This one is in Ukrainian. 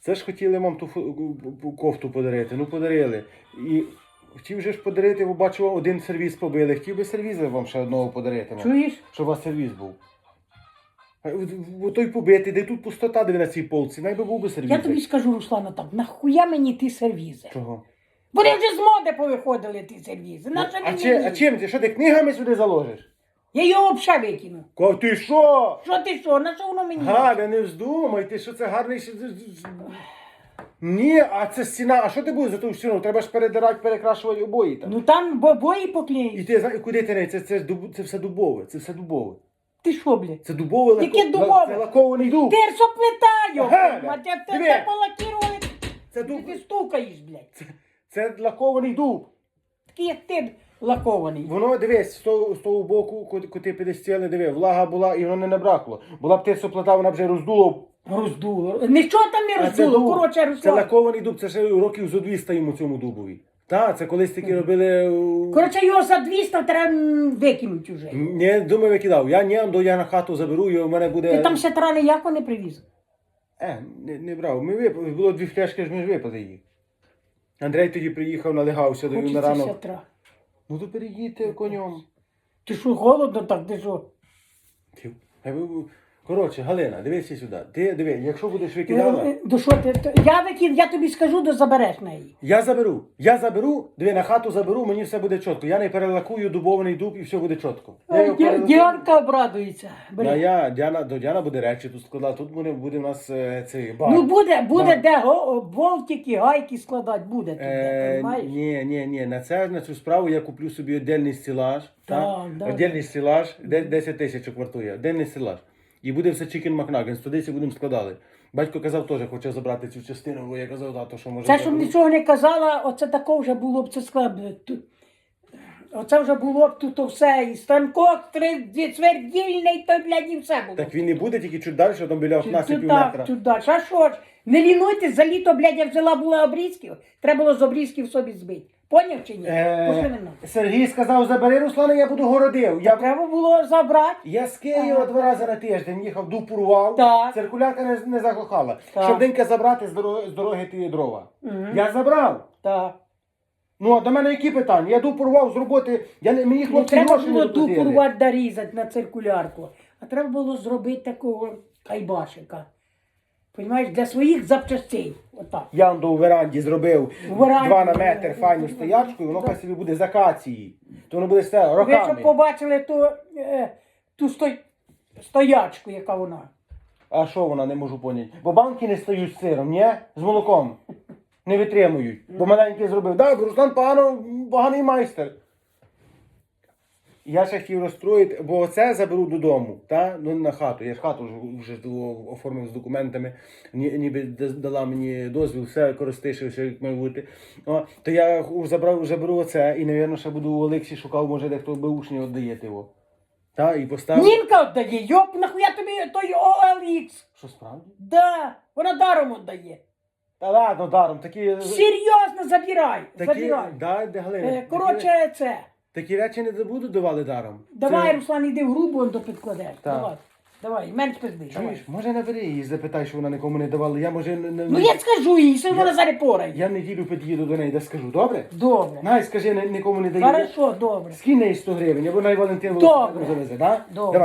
Це ж хотіли вам ту кофту подарити. Ну подарили. І хотів же ж подарити, бо бачу, один сервіс побили. Хотів би сервіз вам ще одного подарити. Чуєш? Щоб у вас сервіс був. А, в- в- Той побитий, де тут пустота диви на цій полці, найби був би сервіс. Я тобі скажу, Руслана, так, нахуя мені ті сервізи? Чого? Вони вже з моди повиходили ті сервізи. Наша а, він чи, а чим ти? Що ти книгами сюди заложиш? Я його взагалі викину. Ко ти що? Що ти що? На що воно мені? Галя, не вздумай, ти що це гарний. ще- Ні, а це стіна. А що ти будеш за ту стіну? Треба ж передирати, перекрашувати обої там. Ну там бобої І поклеїть. ти знаєш, куди ти не? Це, це, ж дуб- це все дубове, це все дубове. Ти що, блядь? Це дубове Яке лако- дубове? Це лакований дуб. Терсоплетаю! Галя, Мать, як ти диви. це полакірували, Це ти, дуб. ти стукаєш, блядь. Це лакований дуб. Такий, як ти лакований. Воно дивись, з того, з того боку, куди, куди підестіли, диви, влага була і воно не набракло. Була б терсоплата, вона б вже роздуло. Роздуло. Нічого там не А це роздуло. Це лакований дуб, це ще років зо 200 йому цьому дубові. Так, це колись таки робили. Коротше, його за 200 треба викинути вже. Не думаю, викидав. Я ні, до я на хату заберу, і у мене буде. Ти там ще тра ніяко не привіз. Е, не, не брав. Ми вип... Було дві фляшки, ж ми ж випили їх. Андрей тоді приїхав, налегався до на ранок. Ну то переїдьте конем. Ти що, голодно так, ти що? Ви- ви- Коротше, Галина, дивися сюди. Ти диви, якщо будеш викидала, Е, До що ти? то- Я викид, я тобі скажу, до забереш неї. я заберу. Я заберу, диви, на хату заберу, мені все буде чітко. Я не перелакую дубований дуб і все буде чітко. Я його перелакую. Діанка обрадується. Ну, Бери. я, Діана, до Діана буде речі тут складати. Тут буде, буде у нас е, цей бар. Ну буде, буде де го- болтики, гайки складати, буде тут, де, Е, розумієш? ні, ні, ні, на це на цю справу я куплю собі віддільний стелаж. Так, да. Віддільний стелаж, де 10 тисяч вартує. Віддільний стелаж. І буде все чикен туди всі будемо складали. Батько казав теж, хоче забрати цю частину, бо я казав, тато, що може. Це, заберу». щоб нічого не казала, оце тако вже було б це склад. Тут- Оце вже було б тут все. І станкок, три твердільний, то, блядь, і все було. Так він і буде тільки чуть далі, там біля окна Тут пів так, метра. тут далі. А що ж? Не лінуйтесь, за літо, блядь, я взяла була обрізків. Треба було з обрізків собі збити. Поняв чи ні? Е, мене. Сергій сказав, забери Руслана, я буду городив. Я, Треба було забрати. я з Києва два рази на тиждень їхав, дупурував, Так. циркулярка не, не заглохала. Так. Щоб денька забрати з дороги, з дороги ті дрова. Мгм. Я забрав. Так. Ну, а до мене які питання? Я дупурував з роботи, я не, мені Не хлопці треба гроші було не доплатили. ту порвати да різати на циркулярку. А треба було зробити такого кайбашика. Понімаєш, для своїх запчастей. Отак. Я он до у веранді зробив У веранді. два на метр файну стоячку, і воно хай собі буде з акації. То воно буде все Ви роками. щоб побачили ту, е, ту стой, стоячку, яка вона. А що вона не можу поняти? Бо банки не стають з сиром, ні? З молоком. Не витримують. Бо маленький зробив. Да, Руслан погано, поганий майстер. Я ще хотів розстроїти, бо це заберу додому, та? Ну, на хату. Я ж хату вже, вже оформив з документами, ні, ніби дала мені дозвіл, все користуючи, все як має бути. О, то я забрав, заберу оце і, мабуть, ще буду у Олексі шукав, може, дехто би учні віддає його. Та, і поставив. Нінка віддає, йоп, нахуя тобі той OLX. Що справді? Да, вона даром віддає. Та ладно, даром, такі. Серйозно забирай. Такі, забирай. да, де Галина, Е, коротше, це. Такі речі не забуду давали даром. Давай, Це- Руслан, іди в грубу, он до підкладеш. Так. Давай. Давай, менш пизди. давай. Чуєш, може набери її, запитай, що вона нікому не давала. Я може не, не- Ну я скажу їй, що вона зараз порає. я неділю під'їду до неї, де скажу, добре? Добре. Най, скажи, ні- нікому не дає. Хорошо, добре. Скинь неї 100 гривень, або най Валентин. Володимирович завезе, да? Добре. Давай.